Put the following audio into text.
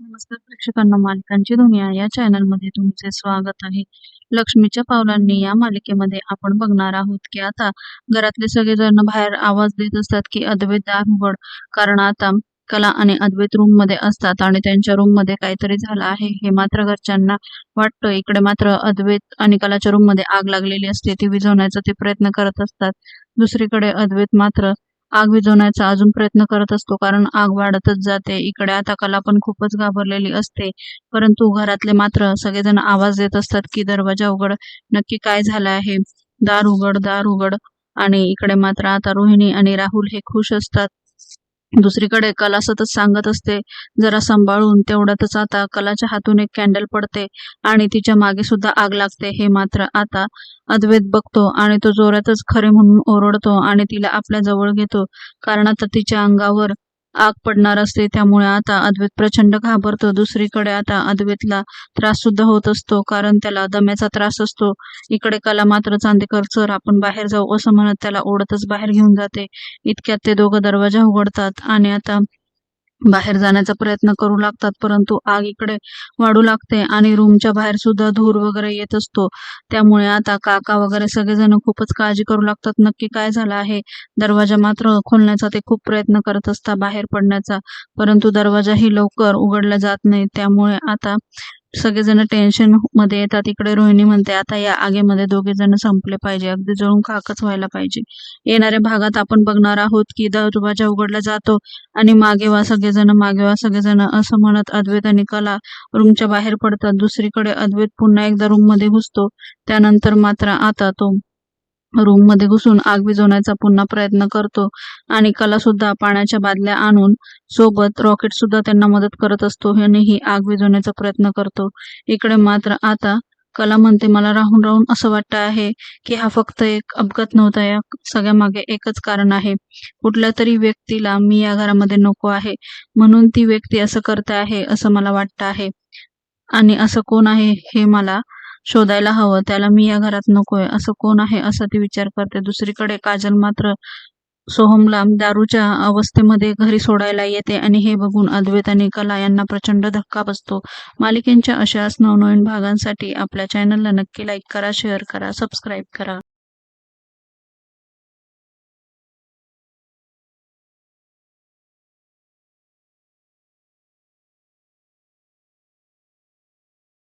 नमस्कार प्रेक्षकांना मालिकांची दुनिया या चॅनलमध्ये तुमचे स्वागत आहे. लक्ष्मीच्या पावलांनी या मालिकेमध्ये आपण बघणार आहोत की आता घरातले सगळेजण बाहेर आवाज देत असतात की अद्वैत दार उघड कारण आता कला आणि अद्वैत रूममध्ये असतात आणि त्यांच्या रूममध्ये काहीतरी झालं आहे. हे मात्र घरच्यांना वाटतं. इकडे मात्र अद्वैत आणि कलाच्या रूममध्ये आग लागलेली असते. ती विझवण्याचा ते प्रयत्न करत असतात. दुसरीकडे अद्वैत मात्र आग विझवण्याचा अजून प्रयत्न करत असतो कारण आग वाढतच जाते. इकडे आता कला पण खूपच घाबरलेली असते. परंतु घरातले मात्र सगळेजण आवाज देत असतात की दरवाजा उघड. नक्की काय झालं आहे? दार उघड दार उघड. आणि इकडे मात्र आता रोहिणी आणि राहुल हे खुश असतात. दुसरीकडे कला सतत सांगत असते. जरा सांभाळून तेवढ्यातच आता कलाच्या हातून एक कॅन्डल पडते आणि तिच्यामागे सुद्धा आग लागते. हे मात्र आता अद्वैत बघतो आणि तो जोरातच खरे म्हणून ओरडतो आणि तिला आपल्या जवळ घेतो. कारण आता तिच्या अंगावर आग पडणार असते. त्यामुळे आता अद्वैत प्रचंड घाबरतो. दुसरीकडे आता अद्वैतला त्रास सुद्धा होत असतो. कारण त्याला दम्याचा त्रास असतो. इकडे कला मात्र चांदेकर सर आपण बाहेर जाऊ असं म्हणत त्याला ओढतच बाहेर घेऊन जाते. इतक्यात ते दोघं दरवाजा उघडतात. आणि आता बाहेर जाण्याचा प्रयत्न करू लागतात परंतु आग इकडे वाढू लागते आणि रूमच्या बाहेर सुद्धा धूर वगैरे येत असतो. त्यामुळे आता काका वगैरे सगळेजण खूपच काळजी करू लागतात. नक्की काय झालं आहे? दरवाजा मात्र खोलण्याचा ते खूप प्रयत्न करत असतात बाहेर पडण्याचा परंतु दरवाजाही लवकर उघडला जात नाही. त्यामुळे आता सगळेजण टेन्शनमध्ये येतात. इकडे रोहिणी म्हणते आता या आगीमध्ये दोघे जण संपले पाहिजे. अगदी जळून खाकच व्हायला पाहिजे. येणाऱ्या भागात आपण बघणार आहोत की दरवाजा उघडला जातो आणि मागे वा सगळेजण मागे वा सगळेजण असं म्हणत अद्वैत आणि कला रूमच्या बाहेर पडतात. दुसरीकडे अद्वैत पुन्हा एकदा रूममध्ये घुसतो. त्यानंतर मात्र आता तो रूममध्ये घुसून आग विझवण्याचा पुन्हा प्रयत्न करतो आणि कला सुद्धा पाण्याच्या बादल्या आणून सोबत रॉकेट सुद्धा त्यांना मदत करत असतो. यानेही आग विझवण्याचा प्रयत्न करतो. इकडे मात्र आता कला म्हणते मला राहून राहून असं वाटतं आहे की हा फक्त एक अपघात नव्हता. या सगळ्या मागे एकच कारण आहे. कुठल्या तरी व्यक्तीला मी या घरामध्ये नको आहे. म्हणून ती व्यक्ती असं करते आहे असं मला वाटतं आहे. आणि असं कोण आहे हे मला शोधायला हवं. त्याला मी या घरात नकोय. असं कोण आहे? असं ती विचार करते. दुसरीकडे काजल मात्र सोहमला दारूच्या अवस्थेमध्ये घरी सोडायला येते आणि हे बघून अद्वैत आणि कला यांना प्रचंड धक्का बसतो. मालिकेंच्या अशाच नवनवीन भागांसाठी आपल्या चॅनलला नक्की लाईक करा शेअर करा सबस्क्राईब करा.